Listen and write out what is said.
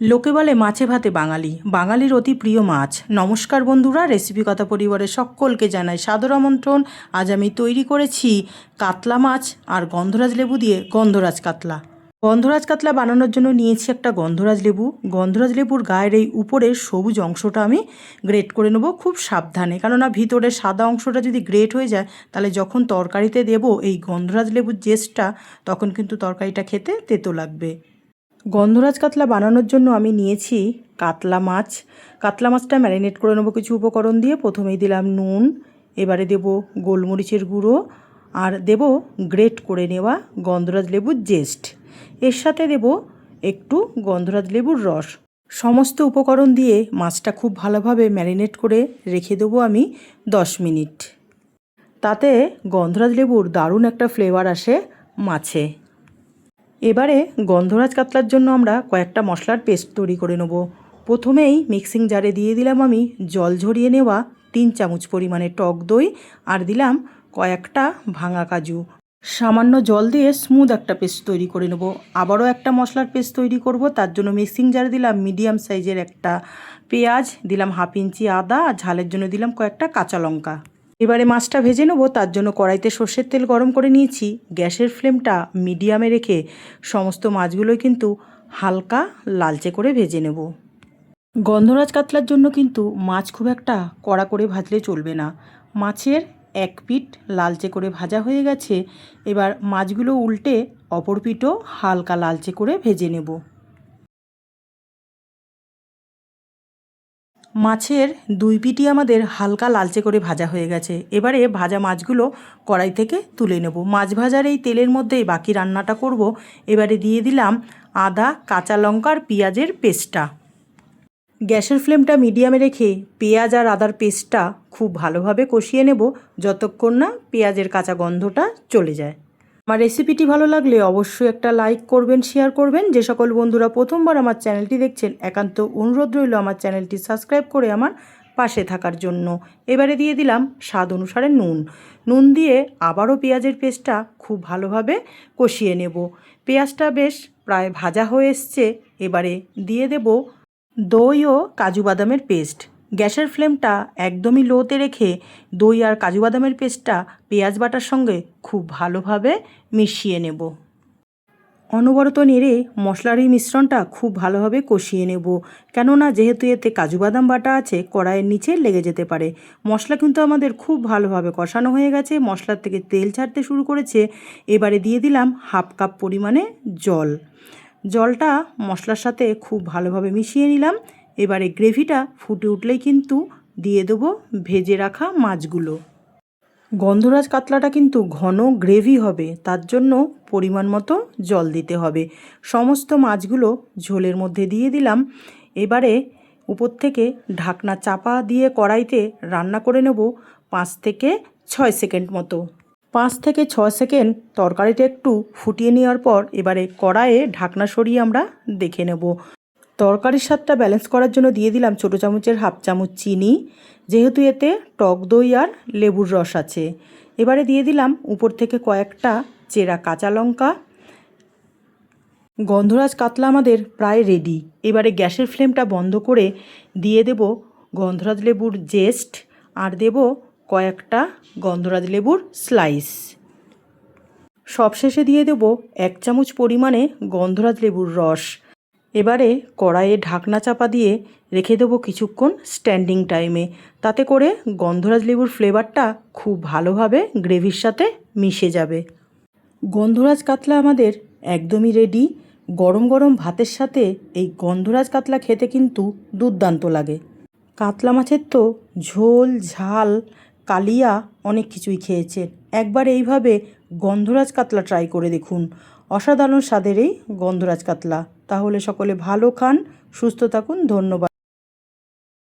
লোকে বলে মাছে ভাতে বাঙালি। বাঙালির অতি প্রিয় মাছ। নমস্কার বন্ধুরা রেসিপি কথা পরিবারের সকলকে জানাই সাদর আমন্ত্রণ। আজ আমি তৈরি করেছি কাতলা মাছ আর গন্ধরাজ লেবু দিয়ে গন্ধরাজ কাতলা। গন্ধরাজ কাতলা বানানোর জন্য নিয়েছি একটা গন্ধরাজ লেবু। গন্ধরাজ লেবুর গায়ের এই উপরের সবুজ অংশটা আমি গ্রেট করে নেব খুব সাবধানে। কেননা ভিতরের সাদা অংশটা যদি গ্রেট হয়ে যায়, তাহলে যখন তরকারিতে দেব এই গন্ধরাজ লেবুর জেসটা তখন কিন্তু তরকারিটা খেতে তেতো লাগবে। গন্ধরাজ কাতলা বানানোর জন্য আমি নিয়েছি কাতলা মাছ। কাতলা মাছটা ম্যারিনেট করে নেব কিছু উপকরণ দিয়ে। প্রথমেই দিলাম নুন, এবারে দেব গোলমরিচের গুঁড়ো, আর দেব গ্রেট করে নেওয়া গন্ধরাজ লেবুর জেস্ট। এর সাথে দেব একটু গন্ধরাজ লেবুর রস। সমস্ত উপকরণ দিয়ে মাছটা খুব ভালোভাবে ম্যারিনেট করে রেখে দেবো আমি দশ মিনিট। তাতে গন্ধরাজ লেবুর দারুণ একটা ফ্লেভার আসে মাছে। এবারে গন্ধরাজ কাতলার জন্য আমরা কয়েকটা মশলার পেস্ট তৈরি করে নেব। প্রথমেই মিক্সিং জারে দিয়ে দিলাম আমি জল ঝরিয়ে নেওয়া তিন চামচ পরিমাণে টক দই আর দিলাম কয়েকটা ভাঙা কাজু। সামান্য জল দিয়ে স্মুথ একটা পেস্ট তৈরি করে নেব। আবারও একটা মশলার পেস্ট তৈরি করব, তার জন্য মিক্সিং জারে দিলাম মিডিয়াম সাইজের একটা পেঁয়াজ, দিলাম হাফ ইঞ্চি আদা, আর ঝালের জন্য দিলাম কয়েকটা কাঁচা লঙ্কা। এবারে মাছটা ভেজে নেব, তার জন্য কড়াইতে সর্ষের তেল গরম করে নিয়েছি। গ্যাসের ফ্লেমটা মিডিয়ামে রেখে সমস্ত মাছগুলোই কিন্তু হালকা লালচে করে ভেজে নেব। গন্ধরাজ কাতলার জন্য কিন্তু মাছ খুব একটা কড়া করে ভাজলে চলবে না। মাছের এক পিঠ লালচে করে ভাজা হয়ে গেছে, এবার মাছগুলো উল্টে অপর পিঠও হালকা লালচে করে ভেজে নেব। মাছের দুই পিটি আমাদের হালকা লালচে করে ভাজা হয়ে গেছে। এবারে ভাজা মাছগুলো কড়াই থেকে তুলে নেব। মাছ ভাজার এই তেলের মধ্যেই বাকি রান্নাটা করব। এবারে দিয়ে দিলাম আদা, কাঁচা লঙ্কার পেঁয়াজের পেস্টটা। গ্যাসের ফ্লেমটা মিডিয়ামে রেখে পেঁয়াজ আর আদার পেস্টটা খুব ভালোভাবে কষিয়ে নেব, যতক্ষণ না পেঁয়াজের কাঁচা গন্ধটা চলে যায়। আমার রেসিপিটি ভালো লাগলে অবশ্যই একটা লাইক করবেন শেয়ার করবেন। যে সকল বন্ধুরা প্রথমবার আমার চ্যানেলটি দেখছেন, একান্ত অনুরোধ রইল আমার চ্যানেলটি সাবস্ক্রাইব করে আমার পাশে থাকার জন্য। এবারে দিয়ে দিলাম স্বাদ অনুসারে নুন। নুন দিয়ে আবারও পেঁয়াজের পেস্টটা খুব ভালোভাবে কষিয়ে নেব। পেঁয়াজটা বেশ প্রায় ভাজা হয়ে এসছে। এবারে দিয়ে দেব দই ও কাজু বাদামের পেস্ট গ্যাসের ফ্লেমটা একদমই লোতে রেখে দই আর কাজু বাদামের পেস্টটা পেঁয়াজ বাটার সঙ্গে খুব ভালোভাবে মিশিয়ে নেব। অনবরত নেড়ে মশলার এই মিশ্রণটা খুব ভালোভাবে কষিয়ে নেব। কেননা যেহেতু এতে কাজু বাদাম বাটা আছে, কড়াইয়ের নিচে লেগে যেতে পারে। মশলা কিন্তু আমাদের খুব ভালোভাবে কষানো হয়ে গেছে, মশলার থেকে তেল ছাড়তে শুরু করেছে। এবারে দিয়ে দিলাম হাফ কাপ পরিমাণে জল। জলটা মশলার সাথে খুব ভালোভাবে মিশিয়ে নিলাম। এবারে গ্রেভিটা ফুটে উঠলেই কিন্তু দিয়ে দেবো ভেজে রাখা মাছগুলো। গন্ধরাজ কাতলাটা কিন্তু ঘন গ্রেভি হবে, তার জন্য পরিমাণ মতো জল দিতে হবে। সমস্ত মাছগুলো ঝোলের মধ্যে দিয়ে দিলাম। এবারে উপর থেকে ঢাকনা চাপা দিয়ে কড়াইতে রান্না করে নেব পাঁচ থেকে ছয় সেকেন্ড মতো। পাঁচ থেকে ছ সেকেন্ড তরকারিটা একটু ফুটিয়ে নেওয়ার পর এবারে কড়াইয়ে ঢাকনা সরিয়ে আমরা দেখে নেব। তরকারির স্বাদটা ব্যালেন্স করার জন্য দিয়ে দিলাম ছোটো চামচের হাফ চামচ চিনি, যেহেতু এতে টক দই আর লেবুর রস আছে। এবারে দিয়ে দিলাম উপর থেকে কয়েকটা চেরা কাঁচা লঙ্কা। গন্ধরাজ কাতলা আমাদের প্রায় রেডি এবারে গ্যাসের ফ্লেমটা বন্ধ করে দিয়ে দেব গন্ধরাজ লেবুর জেস্ট আর দেব কয়েকটা গন্ধরাজ লেবুর স্লাইস সবশেষে দিয়ে দেব এক চামচ পরিমাণে গন্ধরাজ লেবুর রস। এবারে কড়াইয়ে ঢাকনা চাপা দিয়ে রেখে দেবো কিছুক্ষণ স্ট্যান্ডিং টাইমে তাতে করে গন্ধরাজ লেবুর ফ্লেভারটা খুব ভালোভাবে গ্রেভির সাথে মিশে যাবে। গন্ধরাজ কাতলা আমাদের একদমই রেডি গরম গরম ভাতের সাথে এই গন্ধরাজ কাতলা খেতে কিন্তু দুর্দান্ত লাগে। কাতলা মাছের তো ঝোল, ঝাল, কালিয়া অনেক কিছুই খেয়েছেন একবার এইভাবে গন্ধরাজ কাতলা ট্রাই করে দেখুন। অসাধারণ স্বাদের এই গন্ধরাজ কাতলা। তাহলে সকলে ভালো খান সুস্থ থাকুন ধন্যবাদ।